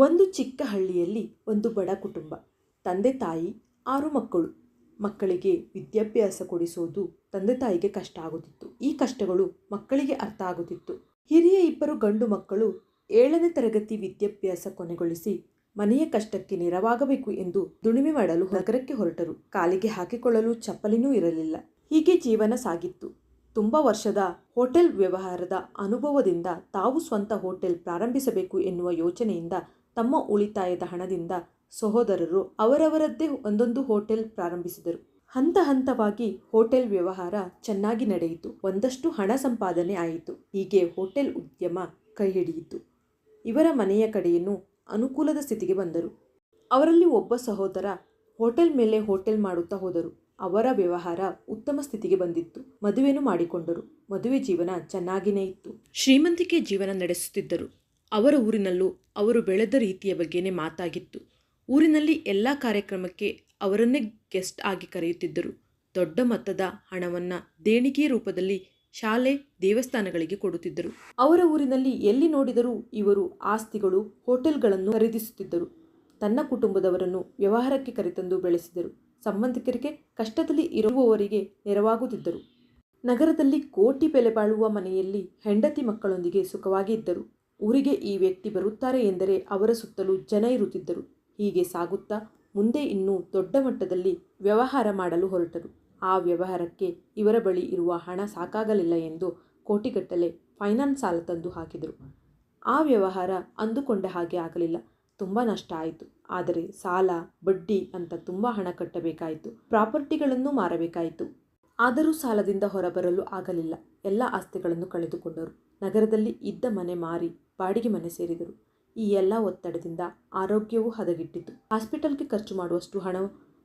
ಒಂದು ಚಿಕ್ಕ ಹಳ್ಳಿಯಲ್ಲಿ ಒಂದು ಬಡ ಕುಟುಂಬ. ತಂದೆ ತಾಯಿ, ಆರು ಮಕ್ಕಳು. ಮಕ್ಕಳಿಗೆ ವಿದ್ಯಾಭ್ಯಾಸ ಕೊಡಿಸೋದು ತಂದೆ ತಾಯಿಗೆ ಕಷ್ಟ ಆಗುತ್ತಿತ್ತು. ಈ ಕಷ್ಟಗಳು ಮಕ್ಕಳಿಗೆ ಅರ್ಥ ಆಗುತ್ತಿತ್ತು. ಹಿರಿಯ ಇಬ್ಬರು ಗಂಡು ಮಕ್ಕಳು ಏಳನೇ ತರಗತಿ ವಿದ್ಯಾಭ್ಯಾಸ ಕೊನೆಗೊಳಿಸಿ ಮನೆಯ ಕಷ್ಟಕ್ಕೆ ನೆರವಾಗಬೇಕು ಎಂದು ದುಣಿಮೆ ಮಾಡಲು ನಗರಕ್ಕೆ ಹೊರಟರು. ಕಾಲಿಗೆ ಹಾಕಿಕೊಳ್ಳಲು ಚಪ್ಪಲಿನೂ ಇರಲಿಲ್ಲ. ಹೀಗೆ ಜೀವನ ಸಾಗಿತ್ತು. ತುಂಬ ವರ್ಷದ ಹೋಟೆಲ್ ವ್ಯವಹಾರದ ಅನುಭವದಿಂದ ತಾವು ಸ್ವಂತ ಹೋಟೆಲ್ ಪ್ರಾರಂಭಿಸಬೇಕು ಎನ್ನುವ ಯೋಚನೆಯಿಂದ ತಮ್ಮ ಉಳಿತಾಯದ ಹಣದಿಂದ ಸಹೋದರರು ಅವರವರದ್ದೇ ಒಂದೊಂದು ಹೋಟೆಲ್ ಪ್ರಾರಂಭಿಸಿದರು. ಹಂತ ಹಂತವಾಗಿ ಹೋಟೆಲ್ ವ್ಯವಹಾರ ಚೆನ್ನಾಗಿ ನಡೆಯಿತು. ಒಂದಷ್ಟು ಹಣ ಸಂಪಾದನೆ ಆಯಿತು. ಹೀಗೆ ಹೋಟೆಲ್ ಉದ್ಯಮ ಕೈ ಹಿಡಿಯಿತು. ಇವರ ಮನೆಯ ಕಡೆಯನ್ನು ಅನುಕೂಲದ ಸ್ಥಿತಿಗೆ ಬಂದರು. ಅವರಲ್ಲಿ ಒಬ್ಬ ಸಹೋದರ ಹೋಟೆಲ್ ಮೇಲೆ ಹೋಟೆಲ್ ಮಾಡುತ್ತಾ ಹೋದರು. ಅವರ ವ್ಯವಹಾರ ಉತ್ತಮ ಸ್ಥಿತಿಗೆ ಬಂದಿತ್ತು. ಮದುವೆನೂ ಮಾಡಿಕೊಂಡರು. ಮದುವೆ ಜೀವನ ಚೆನ್ನಾಗಿನೇ ಇತ್ತು. ಶ್ರೀಮಂತಿಕೆ ಜೀವನ ನಡೆಸುತ್ತಿದ್ದರು. ಅವರ ಊರಿನಲ್ಲೂ ಅವರು ಬೆಳೆದ ರೀತಿಯ ಬಗ್ಗೆನೇ ಮಾತಾಗಿತ್ತು. ಊರಿನಲ್ಲಿ ಎಲ್ಲ ಕಾರ್ಯಕ್ರಮಕ್ಕೆ ಅವರನ್ನೇ ಗೆಸ್ಟ್ ಆಗಿ ಕರೆಯುತ್ತಿದ್ದರು. ದೊಡ್ಡ ಮೊತ್ತದ ಹಣವನ್ನು ದೇಣಿಗೆ ರೂಪದಲ್ಲಿ ಶಾಲೆ, ದೇವಸ್ಥಾನಗಳಿಗೆ ಕೊಡುತ್ತಿದ್ದರು. ಅವರ ಊರಿನಲ್ಲಿ ಎಲ್ಲಿ ನೋಡಿದರೂ ಇವರು ಆಸ್ತಿಗಳು, ಹೋಟೆಲ್ಗಳನ್ನು ಖರೀದಿಸುತ್ತಿದ್ದರು. ತನ್ನ ಕುಟುಂಬದವರನ್ನು ವ್ಯವಹಾರಕ್ಕೆ ಕರೆತಂದು ಬೆಳೆಸಿದರು. ಸಂಬಂಧಿಕರಿಗೆ ಕಷ್ಟದಲ್ಲಿ ಇರುವವರಿಗೆ ನೆರವಾಗುತ್ತಿದ್ದರು. ನಗರದಲ್ಲಿ ಕೋಟಿ ಬೆಲೆ ಬಾಳುವ ಮನೆಯಲ್ಲಿ ಹೆಂಡತಿ ಮಕ್ಕಳೊಂದಿಗೆ ಸುಖವಾಗಿ ಇದ್ದರು. ಊರಿಗೆ ಈ ವ್ಯಕ್ತಿ ಬರುತ್ತಾರೆ ಎಂದರೆ ಅವರ ಸುತ್ತಲೂ ಜನ ಇರುತ್ತಿದ್ದರು. ಹೀಗೆ ಸಾಗುತ್ತಾ ಮುಂದೆ ಇನ್ನೂ ದೊಡ್ಡ ಮಟ್ಟದಲ್ಲಿ ವ್ಯವಹಾರ ಮಾಡಲು ಹೊರಟರು. ಆ ವ್ಯವಹಾರಕ್ಕೆ ಇವರ ಬಳಿ ಇರುವ ಹಣ ಸಾಕಾಗಲಿಲ್ಲ ಎಂದು ಕೋಟಿಗಟ್ಟಲೆ ಫೈನಾನ್ಸ್ ಸಾಲ ತಂದು ಹಾಕಿದರು. ಆ ವ್ಯವಹಾರ ಅಂದುಕೊಂಡ ಹಾಗೆ ಆಗಲಿಲ್ಲ. ತುಂಬ ನಷ್ಟ ಆಯಿತು. ಆದರೆ ಸಾಲ, ಬಡ್ಡಿ ಅಂತ ತುಂಬ ಹಣ ಕಟ್ಟಬೇಕಾಯಿತು. ಪ್ರಾಪರ್ಟಿಗಳನ್ನು ಮಾರಬೇಕಾಯಿತು. ಆದರೂ ಸಾಲದಿಂದ ಹೊರಬರಲು ಆಗಲಿಲ್ಲ. ಎಲ್ಲ ಆಸ್ತಿಗಳನ್ನು ಕಳೆದುಕೊಂಡರು. ನಗರದಲ್ಲಿ ಇದ್ದ ಮನೆ ಮಾರಿ ಬಾಡಿಗೆ ಮನೆ ಸೇರಿದರು. ಈ ಎಲ್ಲ ಒತ್ತಡದಿಂದ ಆರೋಗ್ಯವೂ ಹದಗೆಟ್ಟಿತು. ಹಾಸ್ಪಿಟಲ್ಗೆ ಖರ್ಚು ಮಾಡುವಷ್ಟು ಹಣ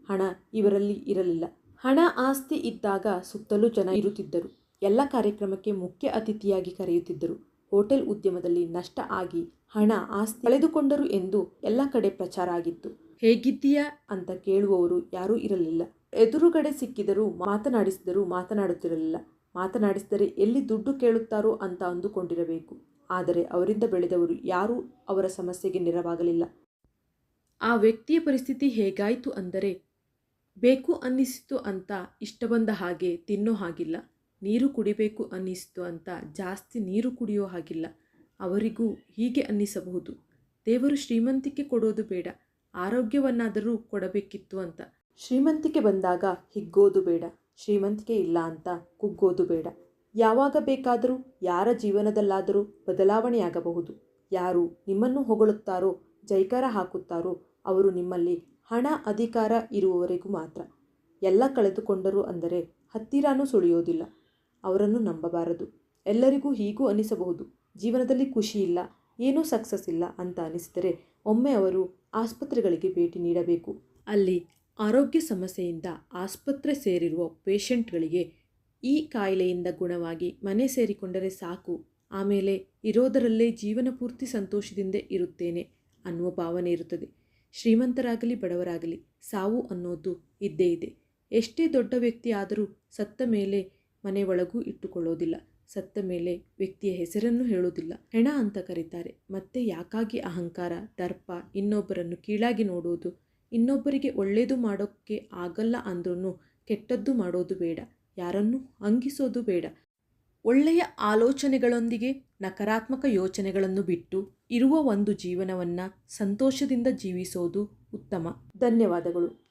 ಹಣ ಇವರಲ್ಲಿ ಇರಲಿಲ್ಲ. ಹಣ ಆಸ್ತಿ ಇದ್ದಾಗ ಸುತ್ತಲೂ ಜನ ಇರುತ್ತಿದ್ದರು. ಎಲ್ಲ ಕಾರ್ಯಕ್ರಮಕ್ಕೆ ಮುಖ್ಯ ಅತಿಥಿಯಾಗಿ ಕರೆಯುತ್ತಿದ್ದರು. ಹೋಟೆಲ್ ಉದ್ಯಮದಲ್ಲಿ ನಷ್ಟ ಆಗಿ ಹಣ ಆಸ್ತಿ ಕಳೆದುಕೊಂಡರು ಎಂದು ಎಲ್ಲ ಕಡೆ ಪ್ರಚಾರ ಆಗಿತ್ತು. ಹೇಗಿದ್ದೀಯಾ ಅಂತ ಕೇಳುವವರು ಯಾರೂ ಇರಲಿಲ್ಲ. ಎದುರುಗಡೆ ಸಿಕ್ಕಿದರೂ ಮಾತನಾಡಿಸಿದರೂ ಮಾತನಾಡುತ್ತಿರಲಿಲ್ಲ. ಮಾತನಾಡಿಸಿದರೆ ಎಲ್ಲಿ ದುಡ್ಡು ಕೇಳುತ್ತಾರೋ ಅಂತ ಅಂದುಕೊಂಡಿರಬೇಕು. ಆದರೆ ಅವರಿಂದ ಬೆಳೆದವರು ಯಾರೂ ಅವರ ಸಮಸ್ಯೆಗೆ ನೆರವಾಗಲಿಲ್ಲ. ಆ ವ್ಯಕ್ತಿಯ ಪರಿಸ್ಥಿತಿ ಹೇಗಾಯಿತು ಅಂದರೆ, ಬೇಕು ಅನ್ನಿಸಿತು ಅಂತ ಇಷ್ಟ ಬಂದ ಹಾಗೆ ತಿನ್ನೋ ಹಾಗಿಲ್ಲ. ನೀರು ಕುಡಿಬೇಕು ಅನ್ನಿಸ್ತು ಅಂತ ಜಾಸ್ತಿ ನೀರು ಕುಡಿಯೋ ಹಾಗಿಲ್ಲ. ಅವರಿಗೂ ಹೀಗೆ ಅನ್ನಿಸಬಹುದು. ದೇವರು ಶ್ರೀಮಂತಿಕೆ ಕೊಡೋದು ಬೇಡ. ಆರೋಗ್ಯವನ್ನಾದರೂ ಕೊಡಬೇಕಿತ್ತು ಅಂತ. ಶ್ರೀಮಂತಿಕೆ ಬಂದಾಗ ಹಿಗ್ಗೋದು ಬೇಡ. ಶ್ರೀಮಂತಿಕೆ ಇಲ್ಲ ಅಂತ ಕುಗ್ಗೋದು ಬೇಡ. ಯಾವಾಗ ಬೇಕಾದರೂ, ಯಾರ ಜೀವನದಲ್ಲಾದರೂ ಬದಲಾವಣೆಯಾಗಬಹುದು. ಯಾರು ನಿಮ್ಮನ್ನು ಹೊಗಳುತ್ತಾರೋ, ಜೈಕಾರ ಹಾಕುತ್ತಾರೋ, ಅವರು ನಿಮ್ಮಲ್ಲಿ ಹಣ, ಅಧಿಕಾರ ಇರುವವರೆಗೂ ಮಾತ್ರ. ಎಲ್ಲ ಕಳೆದುಕೊಂಡರು ಅಂದರೆ ಹತ್ತಿರನೂ ಸುಳಿಯೋದಿಲ್ಲ. ಅವರನ್ನು ನಂಬಬಾರದು. ಎಲ್ಲರಿಗೂ ಹೀಗೂ ಅನಿಸಬಹುದು. ಜೀವನದಲ್ಲಿ ಖುಷಿ ಇಲ್ಲ, ಏನೂ ಸಕ್ಸಸ್ ಇಲ್ಲ ಅಂತ ಅನಿಸಿದರೆ ಒಮ್ಮೆ ಅವರು ಆಸ್ಪತ್ರೆಗಳಿಗೆ ಭೇಟಿ ನೀಡಬೇಕು. ಅಲ್ಲಿ ಆರೋಗ್ಯ ಸಮಸ್ಯೆಯಿಂದ ಆಸ್ಪತ್ರೆ ಸೇರಿರುವ ಪೇಷಂಟ್ಗಳಿಗೆ ಈ ಕಾಯಿಲೆಯಿಂದ ಗುಣವಾಗಿ ಮನೆ ಸೇರಿಕೊಂಡರೆ ಸಾಕು. ಆಮೇಲೆ ಇರೋದರಲ್ಲೇ ಜೀವನ ಪೂರ್ತಿ ಸಂತೋಷದಿಂದ ಇರುತ್ತೇನೆ ಅನ್ನುವ ಭಾವನೆ ಇರುತ್ತದೆ. ಶ್ರೀಮಂತರಾಗಲಿ, ಬಡವರಾಗಲಿ ಸಾವು ಅನ್ನೋದು ಇದ್ದೇ ಇದೆ. ಎಷ್ಟೇ ದೊಡ್ಡ ವ್ಯಕ್ತಿ ಆದರೂ ಸತ್ತ ಮೇಲೆ ಮನೆ ಒಳಗೂ ಇಟ್ಟುಕೊಳ್ಳೋದಿಲ್ಲ. ಸತ್ತ ಮೇಲೆ ವ್ಯಕ್ತಿಯ ಹೆಸರನ್ನು ಹೇಳೋದಿಲ್ಲ. ಹೆಣ ಅಂತ ಕರೀತಾರೆ. ಮತ್ತೆ ಯಾಕಾಗಿ ಅಹಂಕಾರ, ದರ್ಪ ಇನ್ನೊಬ್ಬರನ್ನು ಕೀಳಾಗಿ ನೋಡುವುದು ಇನ್ನೊಬ್ಬರಿಗೆ ಒಳ್ಳೆಯದು ಮಾಡೋಕ್ಕೆ ಆಗಲ್ಲ ಅಂದ್ರೂ ಕೆಟ್ಟದ್ದು ಮಾಡೋದು ಬೇಡ. ಯಾರನ್ನು ಅಂಗಿಸೋದು ಬೇಡ. ಒಳ್ಳೆಯ ಆಲೋಚನೆಗಳೊಂದಿಗೆ ನಕಾರಾತ್ಮಕ ಯೋಚನೆಗಳನ್ನು ಬಿಟ್ಟು ಇರುವ ಒಂದು ಜೀವನವನ್ನು ಸಂತೋಷದಿಂದ ಜೀವಿಸೋದು ಉತ್ತಮ. ಧನ್ಯವಾದಗಳು.